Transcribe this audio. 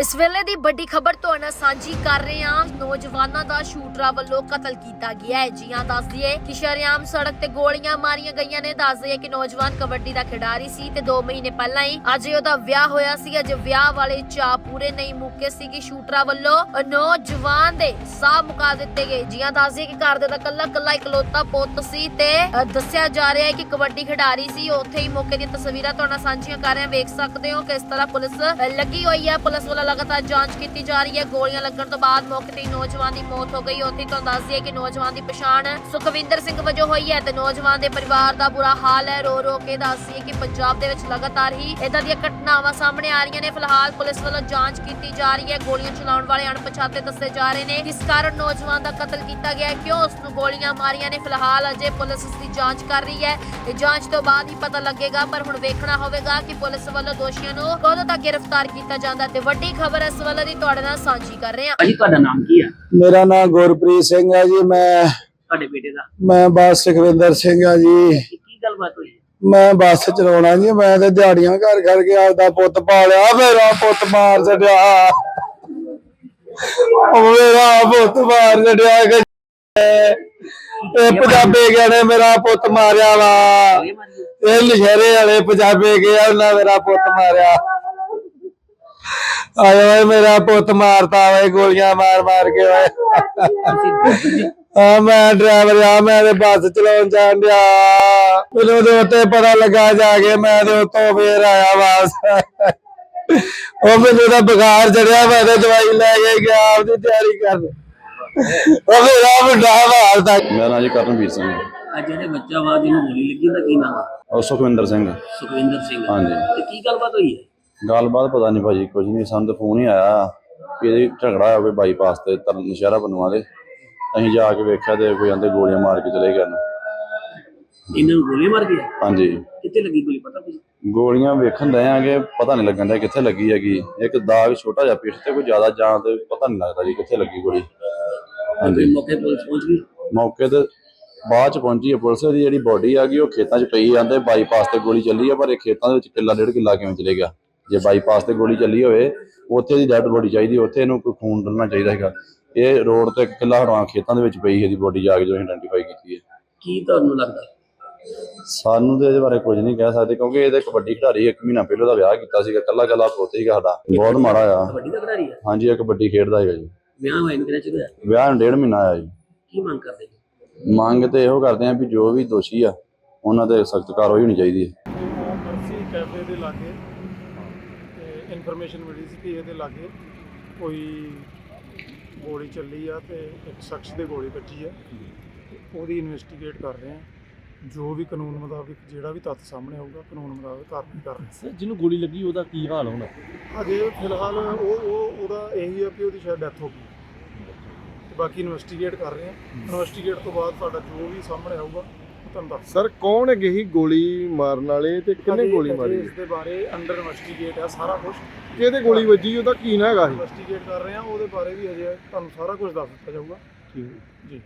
ਇਸ ਵੇਲੇ ਦੀ ਵੱਡੀ ਖਬਰ ਤੁਹਾਡੇ ਸਾਂਝੀ ਕਰ ਰਹੇ ਹਾਂ। ਨੌਜਵਾਨਾਂ ਦਾ ਸ਼ੂਟਰਾਂ ਵੱਲੋਂ ਕਤਲ ਕੀਤਾ ਗਿਆ ਹੈ। ਜੀ ਹਾਂ, ਦੱਸ ਦਈਏ ਕਿ ਸ਼ਰੇਆਮ ਸੜਕ ਤੇ ਗੋਲੀਆਂ ਮਾਰੀਆਂ ਗਈਆਂ ਨੇ। ਦੱਸ ਦਈਏ ਕਿ ਨੌਜਵਾਨ ਕਬੱਡੀ ਦਾ ਖਿਡਾਰੀ ਸੀ ਤੇ 2 ਮਹੀਨੇ ਪਹਿਲਾਂ ਹੀ ਅੱਜ ਉਹਦਾ ਵਿਆਹ ਹੋਇਆ ਸੀ। ਅੱਜ ਵਿਆਹ ਵਾਲੇ ਚਾਅ ਪੂਰੇ ਨਹੀਂ ਮੁੱਕੇ ਸੀ ਕਿ ਸ਼ੂਟਰਾਂ ਵੱਲੋਂ ਨੌਜਵਾਨ ਦੇ ਸਾਹ ਮੁਕਾ ਦਿੱਤੇ ਗਏ। ਜੀ ਹਾਂ, ਦੱਸ ਦਈਏ ਕਿ ਘਰ ਦੇ ਦਾ ਕੱਲਾ ਕੱਲਾ ਇਕਲੌਤਾ ਪੁੱਤ ਸੀ ਤੇ ਦੱਸਿਆ ਜਾ ਰਿਹਾ ਹੈ ਕਿ ਕਬੱਡੀ ਖਿਡਾਰੀ ਸੀ। ਉੱਥੇ ਹੀ ਮੌਕੇ ਦੀਆਂ ਤਸਵੀਰਾਂ ਤੁਹਾਡੇ ਸਾਂਝੀਆਂ ਕਰ ਰਹੇ ਹਾਂ। ਵੇਖ ਸਕਦੇ ਹੋ ਕਿਸ ਤਰ੍ਹਾਂ ਪੁਲਿਸ ਲੱਗੀ ਹੋਈ ਹੈ। ਪੁਲਿਸ ਵੱਲੋਂ ਲਗਾਤਾਰ ਜਾਂਚ ਕੀਤੀ ਜਾ ਰਹੀ ਹੈ। ਗੋਲੀਆਂ ਲੱਗਣ ਤੋਂ ਬਾਅਦ ਮੌਕੇ ਤੇ ਨੌਜਵਾਨ ਦੀ ਮੌਤ ਹੋ ਗਈ। ਉੱਥੇ ਹੀ ਤੁਹਾਨੂੰ ਦੱਸ ਦਈਏ ਕਿ ਨੌਜਵਾਨ ਦੀ ਪਛਾਣ ਸੁਖਵਿੰਦਰ ਸਿੰਘ ਵਜੋਂ ਹੋਈ ਹੈ ਤੇ ਨੌਜਵਾਨ ਦੇ ਪਰਿਵਾਰ ਦਾ ਬੁਰਾ ਹਾਲ ਹੈ। ਰੋ ਰੋ ਕੇ ਦੱਸ ਦਈਏ ਕਿ ਪੰਜਾਬ ਦੇ ਵਿੱਚ ਲਗਾਤਾਰ ਹੀ ਇਦਾਂ ਦੀਆਂ ਘਟਨਾਵਾਂ ਸਾਹਮਣੇ ਆ ਰਹੀਆਂ ਨੇ। ਫਿਲਹਾਲ ਪੁਲਿਸ ਵੱਲੋਂ ਜਾਂਚ ਕੀਤੀ ਜਾ ਰਹੀ ਹੈ। ਗੋਲੀਆਂ ਚਲਾਉਣ ਵਾਲੇ ਅਣਪਛਾਤੇ ਦੱਸੇ ਜਾ ਰਹੇ ਨੇ। ਕਿਸ ਕਾਰਨ ਨੌਜਵਾਨ ਦਾ ਕਤਲ ਕੀਤਾ ਗਿਆ ਹੈ। ਕਿਉਂ ਉਸ ਨੂੰ ਗੋਲੀਆਂ ਮਾਰੀਆਂ ਨੇ? ਫਿਲਹਾਲ ਅਜੇ ਪੁਲਿਸ ਇਸ ਦੀ ਜਾਂਚ ਕਰ ਰਹੀ ਹੈ। ਤੇ ਜਾਂਚ ਤੋਂ ਬਾਅਦ ਹੀ ਪਤਾ ਲੱਗੇਗਾ, ਪਰ ਹੁਣ ਵੇਖਣਾ ਹੋਵੇਗਾ ਕਿ ਪੁਲਿਸ ਵੱਲੋਂ ਦੋਸ਼ੀਆਂ ਨੂੰ ਕਦੋਂ ਤੱਕ ਗ੍ਰਿਫਤਾਰ ਕੀਤਾ ਜਾਂਦਾ ਹੈ ਤੇ ਵੱਡੀ ਖਬਰ ਇਸ ਵੱਲੋਂ ਦੀ ਤੁਹਾਡੇ ਨਾਲ ਸਾਂਝੀ ਕਰ ਰਹੇ ਹਾਂ। ਭਾਜੀ ਤੁਹਾਡਾ ਨਾਮ ਕੀ ਆ? ਮੇਰਾ ਨਾਮ ਗੁਰਪ੍ਰੀਤ ਸਿੰਘ ਹੈ ਜੀ ਮੈਂ ਤੁਹਾਡੇ ਬੇਟੇ ਦਾ? ਮੈਂ ਬੱਸ ਸੁਖਵਿੰਦਰ ਸਿੰਘ ਆ ਜੀ। ਕੀ ਗੱਲਬਾਤ ਹੋਈ? ਮੈਂ ਬੱਸ ਚਲਾਉਣਾ ਜੀ ਮੈਂ ਤੇ ਦਿਹਾੜੀਆਂ ਘਰ ਘਰ ਕੇ ਆਪਦਾ ਪੁੱਤ ਪਾਲਿਆ ਮੇਰਾ ਪੁੱਤ ਮਾਰ ਛੱਡਿਆ। ਉਹ ਮੇਰਾ ਪੁੱਤ ਮਾਰ ਛੱਡਿਆ ਇਹ ਪੰਜਾਬੇ ਗਿਆ ਨੇ ਮੇਰਾ ਪੁੱਤ ਮਾਰਿਆ ਵਾ। ਇਹ ਨਸ਼ਹਿਰੇ ਵਾਲੇ ਪੰਜਾਬੇ ਗਿਆ ਉਹਨਾਂ ਮੇਰਾ ਪੁੱਤ ਮਾਰਿਆ। ਆਏ ਓਏ ਮੇਰਾ ਪੁੱਤ ਮਾਰਤਾ ਓਏ ਗੋਲੀਆਂ ਮਾਰ ਮਾਰ ਕੇ ਓਏ ਆ ਮੈਂ ਡਰਾਈਵਰ ਆ ਮੈਂ ਤੇ ਬੱਸ ਚਲਾਉਣ ਜਾਣ ਡਿਆ। ਮੈਨੂੰ ਦੇ ਉੱਤੇ ਪਤਾ ਲੱਗਾ ਜਾ ਕੇ ਮੈਂ ਤੇ ਉੱਤੋਂ ਫੇਰ ਆਇਆ ਵਾਪਸ। ਉਹ ਮੈਨੂੰ ਤਾਂ ਬੁਖਾਰ ਚੜਿਆ ਮੈਂ ਤੇ ਦਵਾਈ ਲੈ ਕੇ ਗਿਆ ਆਪਦੀ ਤਿਆਰੀ ਕਰਨ। ਉਹ ਮੇਰਾ ਮੁੰਡਾ ਮਾਰਦਾ ਮੇਰਾ ਨਾਂ ਜੀ ਕਰਨਵੀਰ ਸਿੰਘ ਹੈ। ਅੱਜ ਜਿਹੜੇ ਬੱਚਾ ਵਾ ਜਿਹਨੂੰ ਗੋਲੀ ਲੱਗੀ ਉਹਦਾ ਕੀ ਨਾਮ ਆ? ਉਹ ਸੁਖਵਿੰਦਰ ਸਿੰਘ ਸੁਖਵਿੰਦਰ ਸਿੰਘ। ਹਾਂਜੀ। ਤੇ ਕੀ ਗੱਲਬਾਤ ਹੋਈ ਹੈ? ਗੱਲਬਾਤ ਪਤਾ ਨਹੀਂ ਭਾਜੀ ਕੁਝ ਨਹੀਂ ਸਾਨੂੰ ਤਾਂ ਫੋਨ ਹੀ ਆਇਆ। ਕਿ ਇਹਦੀ ਝਗੜਾ ਹੋਇਆ ਕੋਈ ਬਾਈਪਾਸ ਤੇ ਤਰਨ ਨਸ਼ਹਿਰਾ ਬਣਵਾ ਦੇ। ਅਸੀਂ ਜਾ ਕੇ ਵੇਖਿਆ ਤੇ ਕੋਈ ਆਂਦੇ ਗੋਲੀਆਂ ਮਾਰ ਕੇ ਚਲੇ ਗਏ ਨੇ ਇਹਨਾਂ ਨੂੰ ਗੋਲੀ ਮਾਰ ਗਿਆ ਹਾਂਜੀ। ਕਿੱਥੇ ਲੱਗੀ ਗੋਲੀ ਪਤਾ ਕੁਝ ਗੋਲੀਆਂ ਵੇਖਣ ਦੇ ਆਂਗੇ ਪਤਾ ਨਹੀਂ ਲੱਗਣ ਦਾ ਕਿੱਥੇ ਲੱਗੀ ਹੈਗੀ। ਇੱਕ ਦਾਗ ਛੋਟਾ ਜਿਹਾ ਪਿੱਠ ਤੇ ਕੋਈ ਜ਼ਿਆਦਾ ਜਾਂ ਤੇ ਪਤਾ ਨਹੀਂ ਲੱਗਦਾ ਜੀ ਕਿੱਥੇ ਲੱਗੀ ਗੋਲੀ। ਹਾਂਜੀ। ਮੌਕੇ ਪੁਲਿਸ ਪਹੁੰਚ ਗਈ? ਮੌਕੇ ਤੇ ਬਾਅਦ ਚ ਪਹੁੰਚੀ ਹੈ ਪੁਲਿਸ ਦੀ ਜਿਹੜੀ ਬੋਡੀ ਆ ਗਈ ਉਹ ਖੇਤਾਂ 'ਚ ਪਈ ਜਾਂਦੇ ਬਾਈਪਾਸ ਤੇ ਗੋਲੀ ਚੱਲੀ ਆ ਪਰ ਇਹ ਖੇਤਾਂ ਦੇ ਵਿੱਚ ਕਿੱਲਾ ਡੇਢ ਕਿੱਲਾ ਕਿਵੇਂ ਚਲੇ ਗਿਆ। ਜੇ ਬਾਈਪਾਸ ਤੇ ਗੋਲੀ ਚੱਲੀ ਹੋਵੇ ਉੱਥੇ ਦੀ ਡੈਡ ਬੋਡੀ ਚਾਹੀਦੀ ਉੱਥੇ ਇਹਨੂੰ ਕੋਈ ਖੂਨ ਡਲਣਾ ਚਾਹੀਦਾ ਹੈਗਾ। ਇਹ ਰੋਡ ਤੇ ਕਿੱਲਾ ਹਟਵਾ ਖੇਤਾਂ ਦੇ ਵਿੱਚ ਪਈ ਇਹਦੀ ਬੋਡੀ ਜਾ ਕੇ ਜੋ ਆਇਡੈਂਟੀਫਾਈ ਕੀਤੀ ਹੈ। ਕੀ ਤੁਹਾਨੂੰ ਲੱਗਦਾ? ਸਾਨੂੰ ਤੇ ਇਹਦੇ ਬਾਰੇ ਕੁਝ ਨਹੀਂ ਕਹਿ ਸਕਦੇ ਕਿਉਂਕਿ ਇਹਦੇ ਕਬੱਡੀ ਖਿਡਾਰੀ ਇੱਕ ਮਹੀਨਾ ਪਹਿਲਾਂ ਦਾ ਵਿਆਹ ਕੀਤਾ ਸੀਗਾ ਕੱਲਾ ਕੱਲਾ ਪੁੱਤ ਸੀਗਾ ਸਾਡਾ। ਬਹੁਤ ਮਾੜਾ ਆ। ਕਬੱਡੀ ਦਾ ਖਿਡਾਰੀ ਹੈ ਹਾਂਜੀ ਇਹ ਕਬੱਡੀ ਖੇਡਦਾ ਹੈਗਾ ਜੀ। ਵਿਆਹ ਹੋਇਆ ਨੂੰ ਕਿਹਨਾਂ ਚ ਹੋਇਆ? ਵਿਆਹ ਨੂੰ ਡੇਢ ਮਹੀਨਾ ਆਇਆ ਜੀ। ਕੀ ਮੰਗ ਕਰਦੇ ਜੀ? ਮੰਗ ਤੇ ਇਹੋ ਕਰਦੇ ਆ ਵੀ ਜੋ ਵੀ ਦੋਸ਼ੀ ਆ ਉਹਨਾਂ ਤੇ ਸਖਤ ਕਾਰਵਾਈ ਹੋਣੀ ਚਾਹੀਦੀ ਹੈ। ਮਰਸੀ ਕੈਫੇ ਦੇ ਲਾਗੇ ਤੇ ਇਨਫੋਰਮੇਸ਼ਨ ਮਿਲੀ ਸੀ ਕਿ ਇਹਦੇ ਲਾਗੇ ਕੋਈ ਗੋਲੀ ਚੱਲੀ ਆ ਤੇ ਇੱਕ ਸ਼ਖਸ ਦੇ ਗੋਲੀ ਵੱਜੀ ਆ। ਤੇ ਉਹਦੀ ਇਨਵੈਸਟੀਗੇਟ ਕਰ ਰਹੇ ਆ। ਜੋ ਵੀ ਕਾਨੂੰਨ ਮੁਤਾਬਿਕ ਜਿਹੜਾ ਵੀ ਤੱਥ ਸਾਹਮਣੇ ਆਊਗਾ ਕਾਨੂੰਨ ਮੁਤਾਬਿਕ ਕਾਰਵਾਈ ਕਰ ਰਹੇ ਸਰ ਜਿਹਨੂੰ ਗੋਲੀ ਲੱਗੀ ਉਹਦਾ ਕੀ ਹਾਲ ਹੋਣਾ? ਅਜੇ ਫਿਲਹਾਲ ਉਹ ਉਹ ਉਹਦਾ ਇਹੀ ਆ ਕਿ ਉਹਦੀ ਸ਼ਾਇਦ ਡੈਥ ਹੋ ਗਈ। ਤੇ ਬਾਕੀ ਇਨਵੈਸਟੀਗੇਟ ਕਰ ਰਹੇ ਆ। ਇਨਵੈਸਟੀਗੇਟ ਤੋਂ ਬਾਅਦ ਸਾਡਾ ਜੋ ਵੀ ਸਾਹਮਣੇ ਆਊਗਾ ਤੁਹਾਨੂੰ ਦੱਸ ਸਰ ਕੌਣ ਹੈਗੇ ਸੀ ਗੋਲੀ ਮਾਰਨ ਵਾਲੇ ਤੇ ਕਿੰਨੇ ਗੋਲੀ ਮਾਰੀ? ਇਸ ਦੇ ਬਾਰੇ ਅੰਡਰ ਇਨਵੈਸਟੀਗੇਟ ਆ ਸਾਰਾ ਕੁਝ ਕਿਹਦੇ ਗੋਲੀ ਵੱਜੀ ਉਹਦਾ ਕੀ ਨਾ ਹੈਗਾ ਸੀ? ਇਨਵੈਸਟੀਗੇਟ ਕਰ ਰਹੇ ਹਾਂ ਉਹਦੇ ਬਾਰੇ ਵੀ ਅਜੇ ਤੁਹਾਨੂੰ ਸਾਰਾ ਕੁਝ ਦੱਸ ਦਿੱਤਾ ਜਾਊਗਾ। ਜੀ।